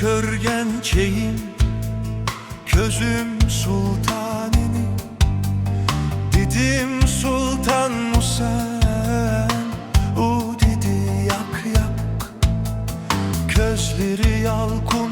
körgen çeyim Közüm sultanini. Didim sultan Musen U didi yak yak. Közleri yalkunluk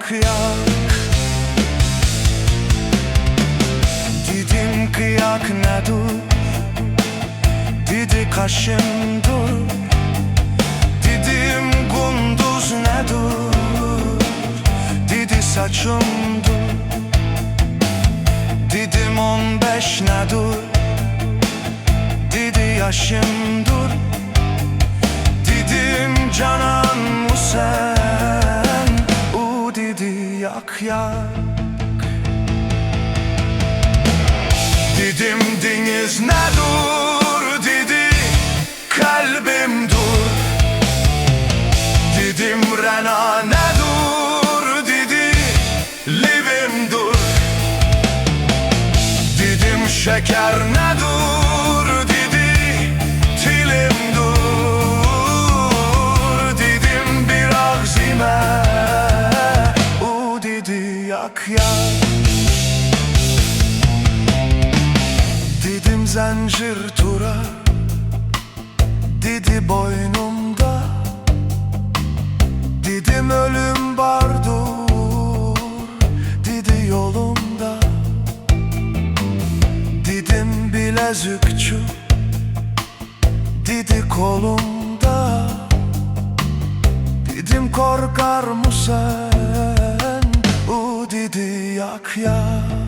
didi yak. Yak Didim kıyak ne dur? Didi kaşın dur. Didim gunduz ne dur? Didi saçım dur. Didim on beş ne dur? Didi yaşım dur. Didim canan mı sen yak. Didim deniz ne dur Didi kalbim dur. Didim rena ne dur Didi livim dur. Didim şeker ne dur Didim zincir tura Didi boynumda. Didim ölüm bardur Didi yolumda. Didim bilezükçü Didi kolumda. Didim korkar didi yak yak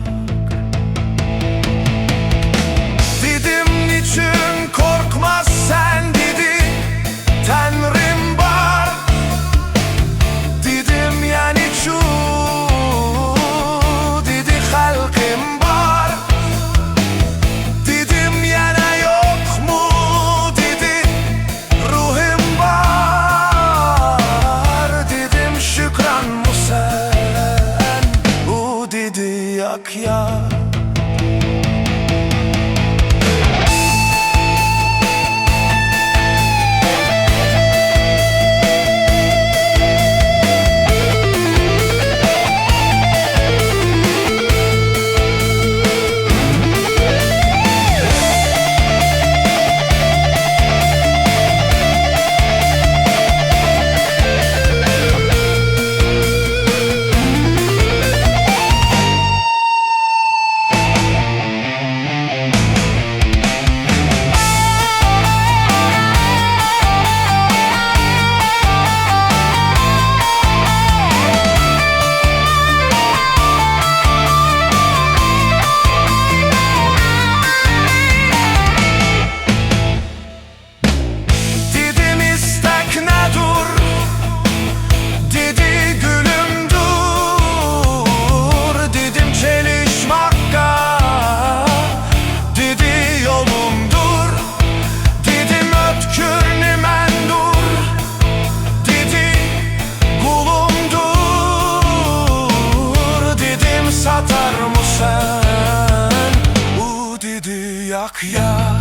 yak ya